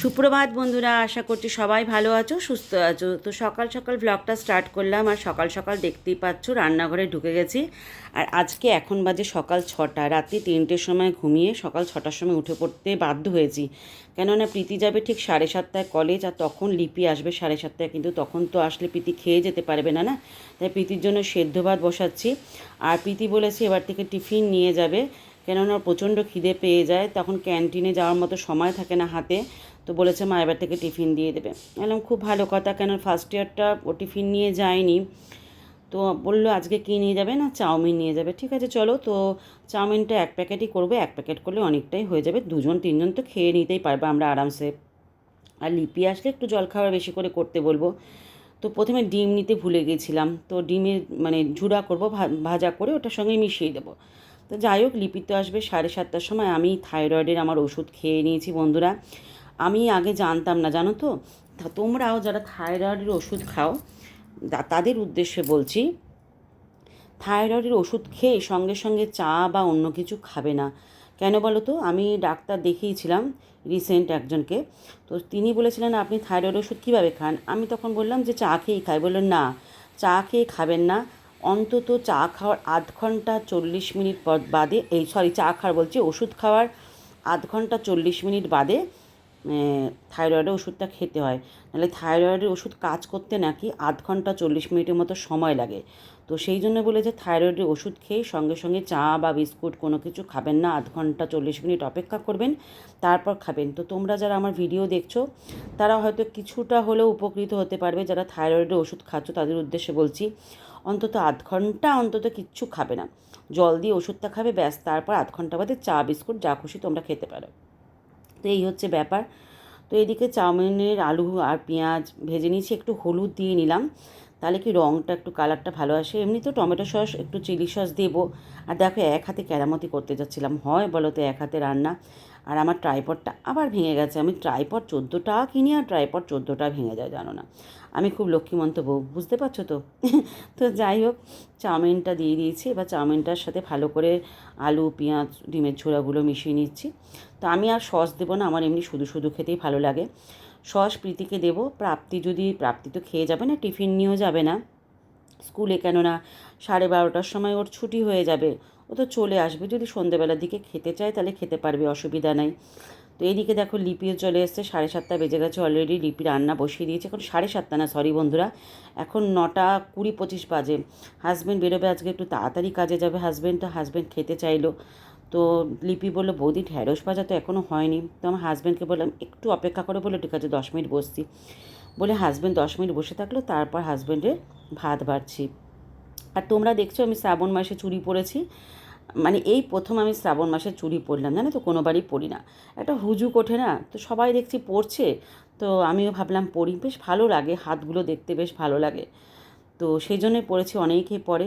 সুপ্রভাত বন্ধুরা, আশা করছি সবাই ভালো আছো, সুস্থ আছো। তো সকাল সকাল ব্লগটা স্টার্ট করলাম আর সকাল সকাল দেখতেই পাচ্ছ রান্নাঘরে ঢুকে গেছি। আর আজকে এখন বাজে সকাল ছটা, রাত্রি তিনটের সময় ঘুমিয়ে সকাল ছটার সময় উঠে পড়তে বাধ্য হয়েছি। কেননা প্রীতি যাবে ঠিক সাড়ে সাতটায় কলেজ আর তখন লিপি আসবে সাড়ে সাতটায়, কিন্তু তখন তো আসলে প্রীতি খেয়ে যেতে পারবে না না? তাই প্রীতির জন্য সেদ্ধ ভাত বসাচ্ছি। আর প্রীতি বলেছে এবার থেকে টিফিন নিয়ে যাবে। কেননা প্রচণ্ড খিদে পেয়ে যায়, তখন ক্যান্টিনে যাওয়ার মতো সময় থাকে না হাতে। তো বলেছে মা এবার থেকে টিফিন দিয়ে দেবে। বললাম, খুব ভালো কথা কেন ফার্স্ট ইয়ারটা ও টিফিন নিয়ে যায়নি। তো বলল, আজকে কী নিয়ে যাবে? না, চাউমিন নিয়ে যাবে। ঠিক আছে, চলো। তো চাউমিনটা এক প্যাকেটই করবে, এক প্যাকেট করলে অনেকটাই হয়ে যাবে। দুজন, তিনজন তো খেয়ে নিতেই পারবে আমরা আরামসে। আর লিপি আসলে একটু জলখাবার বেশি করে করতে বলব। তো প্রথমে ডিম নিতে ভুলে গেছিলাম। তো ডিমের মানে ঝুড়া করব ভাজা করে ওটার সঙ্গে মিশিয়ে দেবো। তো যাই হোক, লিপি তো আসবে সাড়ে সাতটার সময়। আমি থাইরয়েডের আমার ওষুধ খেয়ে নিয়েছি বন্ধুরা। আমি আগে জানতাম না, জানো তো? তোমরাও যারা থাইরয়েডের ওষুধ খাও তাদের উদ্দেশ্যে বলছি, থাইরয়েডের ওষুধ খেয়ে সঙ্গে সঙ্গে চা বা অন্য কিছু খাবে না। কেন বলো তো? আমি ডাক্তার দেখিয়েছিলাম রিসেন্ট একজনকে। তো তিনি বলেছিলেন, আপনি থাইরয়েড ওষুধ কীভাবে খান? আমি তখন বললাম যে, চা খেয়েই খাই। বললেন না, চা খেয়ে খাবেন না। অন্তত চা খাওয়ার আধ ঘণ্টা চল্লিশ মিনিট বাদে, এই সরি, চা খাওয়ার বলছি, ওষুধ খাওয়ার আধ ঘণ্টা চল্লিশ মিনিট বাদে থাইরয়েডের ওষুধটা খেতে হয়। নাহলে থাইরয়েডের ওষুধ কাজ করতে নাকি আধ ঘণ্টা চল্লিশ মিনিটের মতো সময় লাগে। তো সেই জন্য বলে যে থাইরয়েডের ওষুধ খেয়ে সঙ্গে সঙ্গে চা বা বিস্কুট কোনো কিছু খাবেন না, আধ ঘণ্টা চল্লিশ মিনিট অপেক্ষা করবেন, তারপর খাবেন। তো তোমরা যারা আমার ভিডিও দেখছ, তারা হয়তো কিছুটা হলেও উপকৃত হতে পারবে যারা থাইরয়েডের ওষুধ খাচ্ছ, তাদের উদ্দেশ্যে বলছি, অন্তত আধ ঘণ্টা অন্তত কিচ্ছু খাবে না। জল দিয়ে ওষুধটা খাবে, ব্যাস, তারপর আধ ঘণ্টা বাদে চা, বিস্কুট যা খুশি তোমরা খেতে পারো। তো এই হচ্ছে ব্যাপার। তো এদিকে চাউমিনের আলু আর পেঁয়াজ ভেজে নিয়েছি, একটু হলুদ দিয়ে নিলাম। তাহলে কি রঙটা একটু কালারটা ভালো আসে? এমনি তো টমেটো সস, একটু চিলি সস দেবো। আর দেখো এক হাতে কেরামতি করতে যাচ্ছিলাম। হয় বলো তো এক হাতে রান্না। আর আমার ট্রাইপডটা আবার ভেঙে গেছে। আমি ট্রাইপড চোদ্দোটা কিনি আর ট্রাইপড চোদ্দোটা ভেঙে যায়, জানো না। আমি খুব লক্ষ্মীমন্ত বউ, বুঝতে পারছ তো? তো যাই হোক, চাউমিনটা দিয়ে দিয়েছি। এবার চাউমিনটার সাথে ভালো করে আলু, পেঁয়াজ, ডিমের ছোড়াগুলো মিশিয়ে নিচ্ছি। তো আমি আর সস দেবো না, আমার এমনি শুধু শুধু খেতেই ভালো লাগে। সস প্রীতিকে দেবো, প্রাপ্তি যদি, প্রাপ্তি তো খেয়ে যাবে না, টিফিন নিয়েও যাবে না। স্কুলে কেননা সাড়ে বারোটার সময় ওর ছুটি হয়ে যাবে। ও তো চলে আসবে, যদি সন্ধেবেলার দিকে খেতে চায় তাহলে খেতে পারবে, অসুবিধা নাই। তো এইদিকে দেখো লিপিও চলে এসছে, সাড়ে সাতটা বেজে গেছে অলরেডি লিপি রান্না বসিয়ে দিয়েছে। এখন সাড়ে সাতটা না সরি বন্ধুরা, এখন নটা কুড়ি পঁচিশ বাজে। হাজব্যান্ড বেরোবে আজকে, একটু তাড়াতাড়ি কাজে যাবে হাজব্যান্ড তো হাজব্যান্ড খেতে চাইলো। তো লিপি বলল, বৌদি ঢ্যাঁড়স ভাজা তো এখনও হয়নি। তো আমার হাজব্যান্ডকে বললাম, একটু অপেক্ষা করে বলে ঠিক আছে, দশ মিনিট বসছি। বলে হাজব্যান্ড দশ মিনিট বসে থাকল, তারপর হাজব্যান্ডের ভাত বাড়ছি। আর তোমরা দেখছ, আমি শ্রাবণ মাসে চুরি পরেছি। মানে এই প্রথম আমি শ্রাবণ মাসে চুরি পরলাম, জানো তো? কোনোবারই পড়ি না। একটা হুজুক ওঠে না, তো সবাই দেখছি পড়ছে তো আমিও ভাবলাম পড়ি বেশ ভালো লাগে, হাতগুলো দেখতে বেশ ভালো লাগে। তো সেই জন্যই পড়েছি অনেকেই পরে।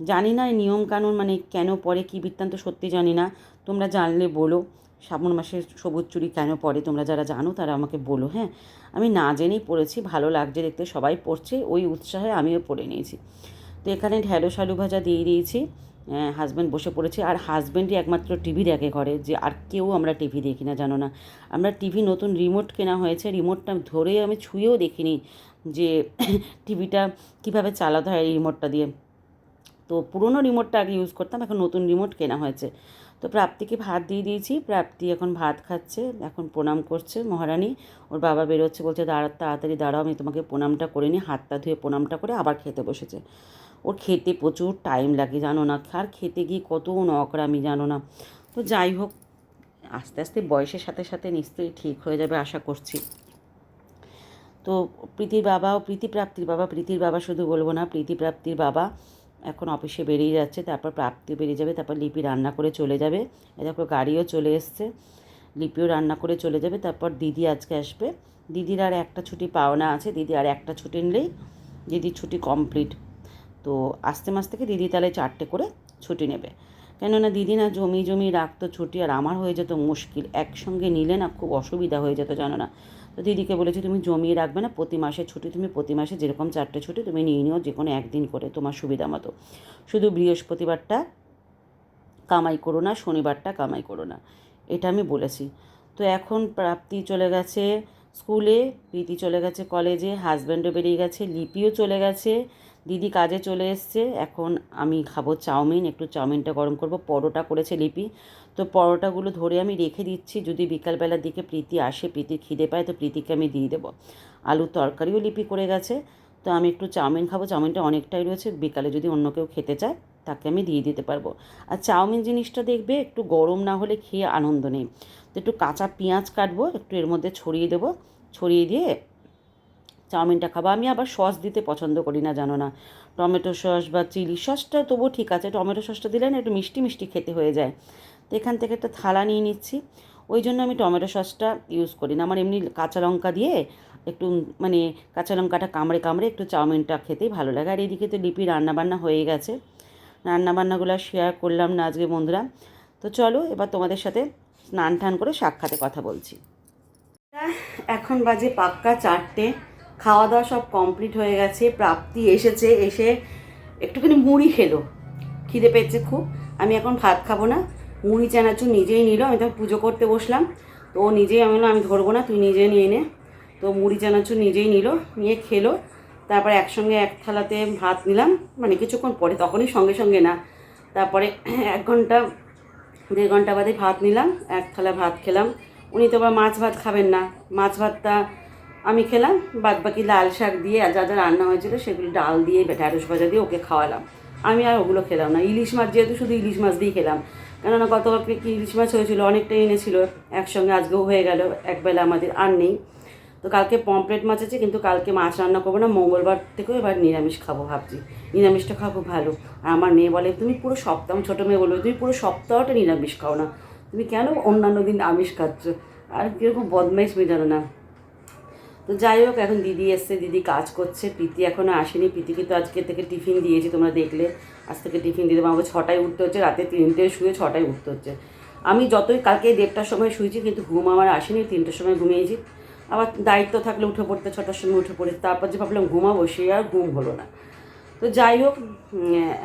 জানি না নিয়মকানুন মানে কেন পরে, কী বৃত্তান্ত সত্যি জানি না। তোমরা জানলে বলো, শ্রাবণ মাসে সবুজ চুরি কেন পরে? তোমরা যারা জানো, তারা আমাকে বলো হ্যাঁ? আমি না জেনেই পড়েছি ভালো লাগছে দেখতে সবাই পড়ছে ওই উৎসাহে আমিও পড়ে নিয়েছি। তো এখানে ঢ্যাঁড়স আলু ভাজা দিয়ে দিয়েছি। হাজব্যান্ড বসে পড়েছে। আর হাজব্যান্ডই একমাত্র টিভি দেখে ঘরে, যে আর কেউ আমরা টিভি দেখি না, জানো না। আমরা টিভি নতুন রিমোট কেনা হয়েছে রিমোটটা ধরে আমি ছুঁয়েও দেখিনি যে টিভিটা কীভাবে চালাতে হয় রিমোটটা দিয়ে। তো পুরনো রিমোটটা আগে ইউজ করতাম, এখন নতুন রিমোট কেনা হয়েছে। তো প্রাপ্তিকে ভাত দিয়ে দিয়েছি। প্রাপ্তি এখন ভাত খাচ্ছে, এখন প্রণাম করছে মহারানী। ওর বাবা বেরোচ্ছে, বলছে, দাঁড়া, তাড়াতাড়ি দাঁড়াও, আমি তোমাকে প্রণামটা করে নিই। হাতটা ধুয়ে প্রণামটা করে আবার খেতে বসেছে। ওর খেতে প্রচুর টাইম লাগে, জানো না? আর খেতে গিয়ে কত নকরামি, জানো না? তো যাই হোক, আস্তে আস্তে বয়সের সাথে সাথে নিশ্চয়ই ঠিক হয়ে যাবে, আশা করছি। তো প্রীতির বাবা ও প্রীতি প্রাপ্তির বাবা, প্রীতির বাবা শুধু বলব না, প্রীতি প্রাপ্তির বাবা এখন অফিসে বেরিয়ে যাচ্ছে, তারপর প্রাপ্তি বেরিয়ে যাবে, তারপর লিপি রান্না করে চলে যাবে। দেখো গাড়িও চলে এসছে, লিপিও রান্না করে চলে যাবে, তারপর দিদি আজকে আসবে। দিদির আর একটা ছুটি পাওনা আছে, দিদি আর একটা ছুটি নিলেই দিদির ছুটি কমপ্লিট তো আস্তে মাস থেকে দিদি তাহলে চারটে করে ছুটি নেবে। কেননা দিদি না জমি জমি রাখতো, ছুটি আর আমার হয়ে যেত মুশকিল। একসঙ্গে নিলে না খুব অসুবিধা হয়ে যেত, জানো না? তো দিদিকে বলেছি, তুমি জমিয়ে রাখবে না, প্রতি মাসে ছুটি, তুমি প্রতি মাসে যেরকম চারটে ছুটি, তুমি নিয়ে নিও যে কোনো একদিন করে, তোমার সুবিধা মতো। শুধু বৃহস্পতিবারটা কামাই করো না, শনিবারটা কামাই করো না, এটা আমি বলেছি। তো এখন প্রাপ্তি চলে গেছে স্কুলে প্রীতি চলে গেছে কলেজে হাজব্যান্ডও বেরিয়ে গেছে, লিপিও চলে গেছে, দিদি কাজে চলে এসছে। এখন আমি খাব চাউমিন, একটু চাউমিনটা গরম করব, পরোটা করেছে লিপি। তো পরোটাগুলো ধরে আমি রেখে দিচ্ছি, যদি বিকালবেলার দিকে প্রীতি আসে, প্রীতির খিদে পায়, তো প্রীতিকে আমি দিয়ে দেবো। আলুর তরকারিও লিপি করে গেছে, তো আমি একটু চাউমিন খাব, চাউমিনটা অনেকটাই রয়েছে, বিকালে যদি অন্য কেউ খেতে চায়, তাকে আমি দিয়ে দিতে পারব। আর চাউমিন জিনিসটা দেখবে, একটু গরম না হলে খেয়ে আনন্দ নেই। তো একটু কাঁচা পেঁয়াজ কাটবো, একটু এর মধ্যে ছড়িয়ে দেবো। ছড়িয়ে দিয়ে চাউমিনটা খাব। আমি আবার সস দিতে পছন্দ করি না, জানো না। টমেটো সস বা চিলি সসটা তবুও ঠিক আছে। টমেটো সসটা দিলে না একটু মিষ্টি মিষ্টি খেতে হয়ে যায়। তো এখান থেকে একটা থালা নিয়ে নিচ্ছি। ওই জন্য আমি টমেটো সসটা ইউজ করি না। আমার এমনি কাঁচা লঙ্কা দিয়ে একটু মানে কাঁচা লঙ্কাটা কামড়ে কামড়ে একটু চাউমিনটা খেতেই ভালো লাগে। আর এদিকে তো লিপি রান্নাবান্না হয়ে গেছে। রান্নাবান্নাগুলো শেয়ার করলাম না আজকে বন্ধুরা। তো চলো এবার তোমাদের সাথে স্নান টান করে সাক্ষাতে কথা বলছি। এখন বাজে পাক্কা চারটে। খাওয়া দাওয়া সব কমপ্লিট হয়ে গেছে, প্রাপ্তি এসেছে, এসে একটুখানি মুড়ি খেলো। খিদে পেয়েছে খুব, আমি এখন ভাত খাব না। মুড়ি চানাচুর নিজেই নিল, আমি তখন পুজো করতে বসলাম। তো ও নিজেই, আমি আমি ধরবো না, তুই নিজে নিয়ে নে। তো মুড়ি চানাচুর নিজেই নিল, নিয়ে খেলো। তারপরে একসঙ্গে এক থালাতে ভাত নিলাম মানে কিছুক্ষণ পরে, তখনই সঙ্গে সঙ্গে না। তারপরে এক ঘণ্টা দেড় ঘণ্টা বাদে ভাত নিলাম, এক থালা ভাত খেলাম। উনি তো আবার মাছ ভাত খাবেন না। মাছ ভাতটা আমি খেলাম বাদ বাকি লাল শাক দিয়ে যা যা রান্না হয়েছিল সেগুলো ডাল দিয়ে ঢ্যাঁড়স ভাজা দিয়ে ওকে খাওয়ালাম। আমি আর ওগুলো খেলাম না। ইলিশ মাছ যেহেতু শুধু ইলিশ মাছ দিয়েই খেলাম। কেননা গতকালকে কি ইলিশ মাছ হয়েছিল? অনেকটাই এনেছিল। একসঙ্গে আজকেও হয়ে গেল। একবেলা আমাদের আর নেই। তো কালকে পমপ্লেট মাছ আছে, কিন্তু কালকে মাছ রান্না করব না, মঙ্গলবার থেকেও এবার নিরামিষ খাব ভাবছি। নিরামিষটা খুব ভালো। আর আমার মেয়ে বলে, তুমি পুরো সপ্তাহ ছোটো মেয়ে বলবে, তুমি পুরো সপ্তাহটা নিরামিষ খাও না। তুমি কেন অন্যান্য দিন আমিষ খাচ্ছ? আর কীরকম বদমাইশ মেয়ে জানো না। তো যাই হোক, এখন দিদি এসছে, দিদি কাজ করছে, প্রীতি এখনও আসেনি। প্রীতিকে তো আজকে থেকে টিফিন দিয়েছি, তোমরা দেখলে। আজ থেকে টিফিন দিয়ে দেবো। আমাকে ছটায় উঠতে হচ্ছে, রাতে তিনটে শুয়ে ছটায় উঠতে হচ্ছে। আমি যতই কালকে দেড়টার সময় শুয়েছি, কিন্তু ঘুম আমার আসেনি, তিনটের সময় ঘুমিয়েছি। আবার দায়িত্ব থাকলে উঠে পড়তে, ছটার সময় উঠে পড়ে, তারপর যে ভাবলাম ঘুমাবো, সে আর ঘুম হলো না। তো যাই হোক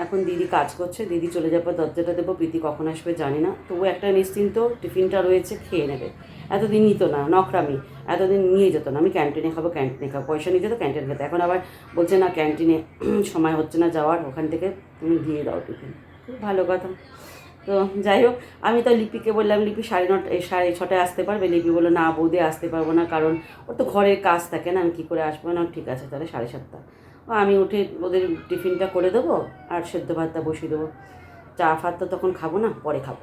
এখন দিদি কাজ করছে, দিদি চলে যাওয়ার পর দরজাটা দেবো, প্রীতি কখন আসবে জানি না। তবু একটা নিশ্চিন্ত টিফিনটা রয়েছে, খেয়ে নেবে। এতদিন নিত না, নখরামি, এতদিন নিয়ে যেত না। আমি ক্যান্টিনে খাব ক্যান্টিনে খাব, পয়সা নিয়ে যেত, ক্যান্টিনে খেতে। এখন আবার বলছে, না, ক্যান্টিনে সময় হচ্ছে না যাওয়ার, ওখান থেকে তুমি দিয়ে দাও টিফিন। খুব ভালো কথা। তো যাই হোক, আমি তো লিপিকে বললাম, লিপি সাড়ে নটা সাড়ে ছটায় আসতে পারবে? লিপি বলল, না বৌদি, আসতে পারব না, কারণ ওর তো ঘরের কাজ থাকে না, আমি কী করে আসব? না, ঠিক আছে, তাহলে সাড়ে সাতটা। আমি উঠে ওদের টিফিনটা করে দেবো আর সেদ্ধ ভাতটা বসিয়ে দেবো। চা ফাত তো তখন খাব না, পরে খাব।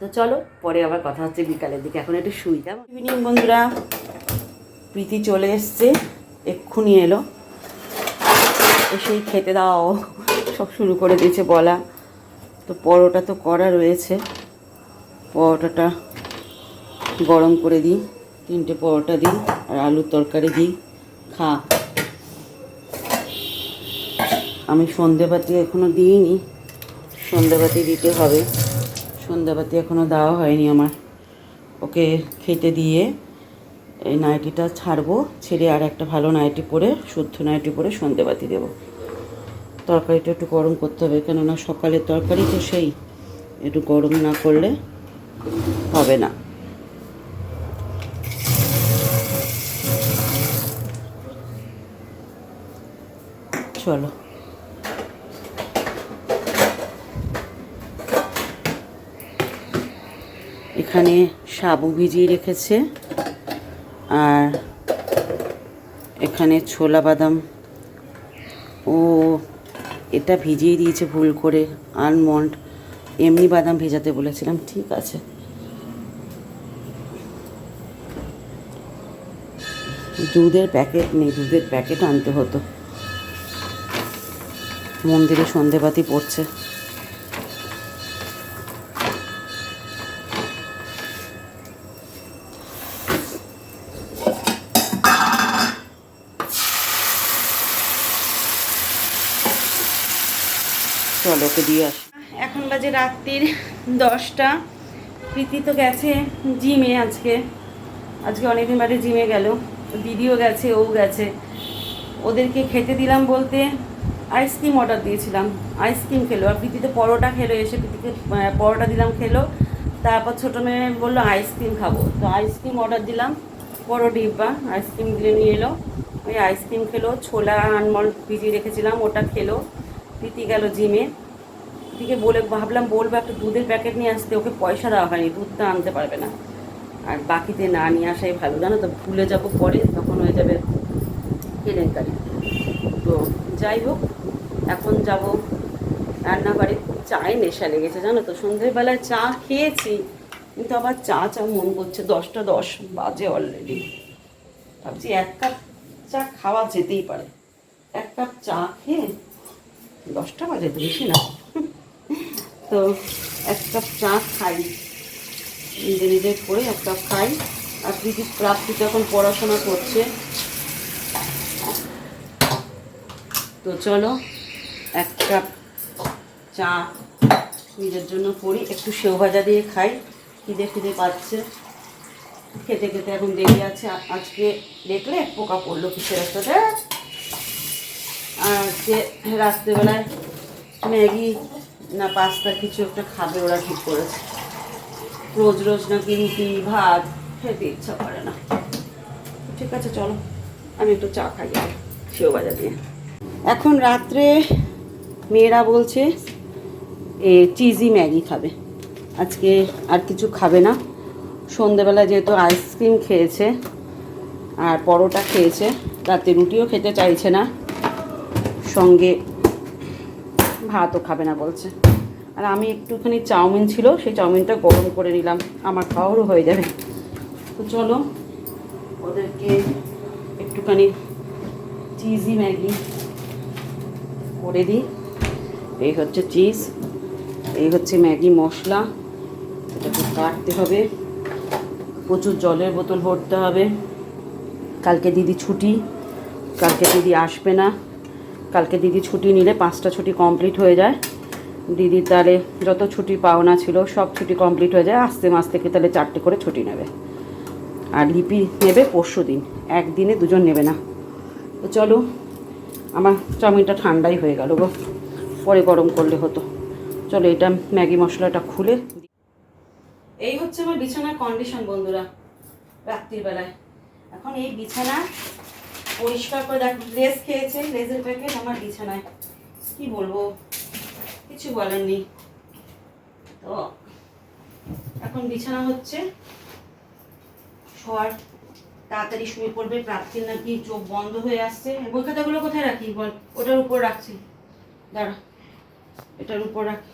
তো চলো, পরে আবার কথা হচ্ছে বিকালের দিকে। এখন একটু শুই, কেমন? ইভিনিং, বন্ধুরা। প্রীতি চলে এসছে, এক্ষুনি এলো। এসেই খেতে দাও। সব শুরু করে দিয়েছে, বলা। তো পরোটা তো করা রয়েছে। পরোটাটা গরম করে দিই, তিনটে পরোটা দিই, আর আলুর তরকারি দিই। খা। আমি সন্ধেবাতি এখনও দিইনি সন্ধেবাতি দিতে হবে। সন্ধ্যাবাতি এখনও দেওয়া হয়নি আমার। ওকে খেতে দিয়ে এই নাইটিটা ছাড়বো, ছেড়ে আর একটা ভালো নাইটি পরে, শুদ্ধ নাইটি পরে সন্ধেবাতি দেবো। তরকারিটা একটু গরম করতে হবে, কেননা সকালের তরকারি তো সেই, একটু গরম না করলে হবে না। চলো। এখানে সাবু ভিজিয়ে রেখেছে, আর এখানে ছোলা বাদাম। ও এটা ভিজিয়ে দিয়েছে ভুল করে আলমন্ড এমনি বাদাম ভেজাতে বলেছিলাম, ঠিক আছে। দুধের প্যাকেট নেই, দুধের প্যাকেট আনতে হতো। মন্দিরে সন্ধেবাতি পড়ছে চলো ওকে দিয়ে আসি। এখন বাজে রাত্রির দশটা। প্রীতি তো গেছে জিমে আজকে। আজকে অনেকদিন বাদে জিমে গেল। দিদিও গেছে, ও গেছে। ওদেরকে খেতে দিলাম বলতে আইসক্রিম অর্ডার দিয়েছিলাম। আইসক্রিম খেলো। আর প্রীতি তো পরোটা খেলো, এসে প্রীতিকে পরোটা দিলাম, খেলো। তারপর ছোটো মেয়ে বলল, আইসক্রিম খাব। তো আইসক্রিম অর্ডার দিলাম, বড় ডিব্বা, আইসক্রিম দিলে নিয়ে এলো। ওই আইসক্রিম খেলো, ছোলা আনমল ভিজিয়ে রেখেছিলাম, ওটা খেলো। প্রীতি গেল জিমে। দিকে বলে, ভাবলাম বলব একটা দুধের প্যাকেট নিয়ে আসতে, ওকে পয়সা দেওয়া হয়নি, দুধটা আনতে পারবে না। আর বাকিতে না নিয়ে আসাই ভালো, জানো তো, ভুলে যাব পরে, তখন হয়ে যাবে কেলেঙ্কারি। তো যাই হোক, এখন যাব রান্নাঘরে, চায় নেশা লেগেছে, জানো তো সন্ধ্যেবেলায় চা খেয়েছি, কিন্তু আবার চা চা মন করছে, দশটা দশ বাজে অলরেডি ভাবছি এক কাপ চা খাওয়া যেতেই পারে। এক কাপ চা খেয়ে দশটা বাজে বেশি না। তো এক কাপ চা খাই। নিজে নিজে করে এক কাপ খাই। আর দিদি প্রাপ্তি যখন পড়াশোনা করছে, তো চলো এক কাপ চা নিজের জন্য করি। একটু সেও ভাজা দিয়ে খাই। খিদে খিদে পাচ্ছে। খেতে খেতে এখন দেরি আছে। আজকে দেখলে এক পোকা পড়ল কিসের একটাতে আর আজকে রাত্রেবেলায় ম্যাগি না পাস্তা কিছু একটা খাবে ওরা ঠিক করেছে। রোজ রোজ নাকি রুটি, ভাত খেতে ইচ্ছা করে না। ঠিক আছে, চলো, আমি একটু চা খাই সেও বাজার দিয়ে। এখন রাত্রে মেয়েরা বলছে, এ চিজি ম্যাগি খাবে। আজকে আর কিছু খাবে না। সন্ধেবেলা যেহেতু আইসক্রিম খেয়েছে আর পরোটা খেয়েছে, রাতে রুটিও খেতে চাইছে না। সঙ্গে ভাতও খাবে না বলছে। আর আমি একটুখানি চাউমিন ছিল, সেই চাউমিনটা গরম করে নিলাম। আমার খাওয়ারও হয়ে যাবে। তো চলো, ওদেরকে একটুখানি চিজি ম্যাগি করে দিই। এই হচ্ছে চিজ এই হচ্ছে ম্যাগি মশলা। এটাকে কাটতে হবে। প্রচুর জলের বোতল ভরতে হবে। কালকে দিদি ছুটি, কালকে দিদি আসবে না। কালকে দিদি ছুটি নিলে পাঁচটা ছুটি কমপ্লিট হয়ে যায়। দিদি তাহলে যত ছুটি পাওনা ছিল, সব ছুটি কমপ্লিট হয়ে যায়। আস্তে মাস থেকে তাহলে চারটে করে ছুটি নেবে। আর লিপি নেবে পরশু দিন। একদিনে দুজন নেবে না। তো চলো, আমার চাউমিনটা ঠান্ডাই হয়ে গেল গো। পরে গরম করলে হতো। চলো, এটা ম্যাগি মশলাটা খুলে এই হচ্ছে আমার বিছানার কন্ডিশন বন্ধুরা রাত্রির বেলায় এখন এই বিছানা পরিষ্কার করে দেখ লেজ খেয়েছে লেজের প্যাকেট আমার বিছানায়। কি বলব? কিছু বলার নেই। তো, এখন বিছানা হচ্ছে। শোয়ার, তাড়াতাড়ি শুয়ে পড়বে প্রার্থীর নাকি চোখ বন্ধ হয়ে আসছে। বই খাতাগুলো কোথায় রাখি বল? ওটার উপর রাখছি। দাঁড়া, এটার উপর রাখি।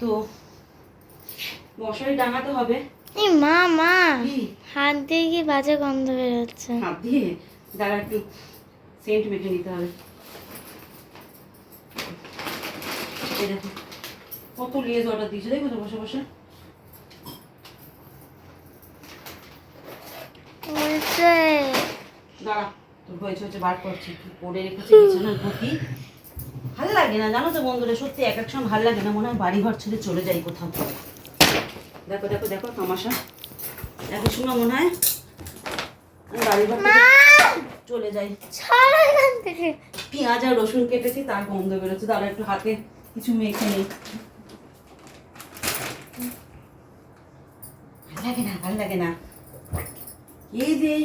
তো, মশারি টাঙাতে হবে। এই মা মা। হাত দিয়ে কি বাজে গন্ধ বেরোচ্ছে? হাত দিয়ে? দাঁড়া একটু সেন্ট মেখে নিতে হবে। দেখো কত লেজ অর্ডার দিয়েছে দেখো তো বসে বসে? দাঁড়া তোর হয়েছে হচ্ছে বার করছি। কি করে রেখেছে বিছানার প্রতি ভালো লাগে না জানো তো বন্ধুরা সত্যি এক এক সময় ভালো লাগে না মনে হয় বাড়ি ঘর ছেড়ে চলে যাই কোথাও। দেখো দেখো দেখো তামাশা। এক এক সময় মনে হয়? বাড়ি চলে যাই। পেঁয়াজ আর রসুন কেটেছি তার গন্ধ বেরোচ্ছে। তাহলে একটু হাতে কিছু মেখে নিই। লাগে না ভালো লাগে না। কে যে এই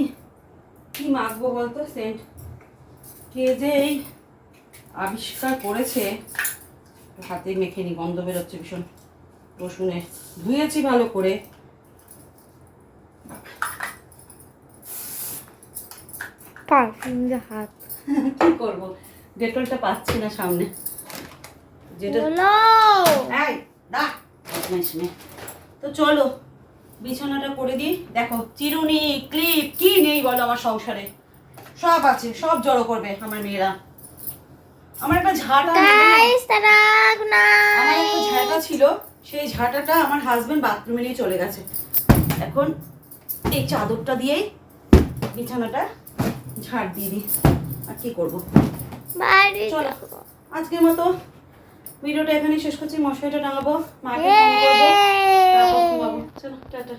কি মাখবো বলতো সেন্ট? কে যে এই আবিষ্কার করেছে হাতে মেখে নি গন্ধ বেরোচ্ছে ভীষণ। রসুনে ধুয়েছি ভালো করে। পারফিউম হাত। কি করব? ডেটলটা পাচ্ছি না সামনে। যেটা এই দা তো চলো বিছানাটা করে দিই। দেখো চিরুনি ক্লিপ কি নেই বলো আমার সংসারে? সব আছে সব জড়ো করবে আমার মেয়েরা। আমার একটা ঝাঁটা ছিল। সেই ঝাঁটাটা আমার হাজব্যান্ড বাথরুমে নিয়ে চলে গেছে। এখন এই চাদরটা দিয়েই বিছানাটা ঝাড় দিয়ে দিই। আর কি করব? চলো। আজকের মতো ভিডিওটা এখানে শেষ করছি। মশাইটা টাঙাবো মাকে ফোন করব চলো টাটা।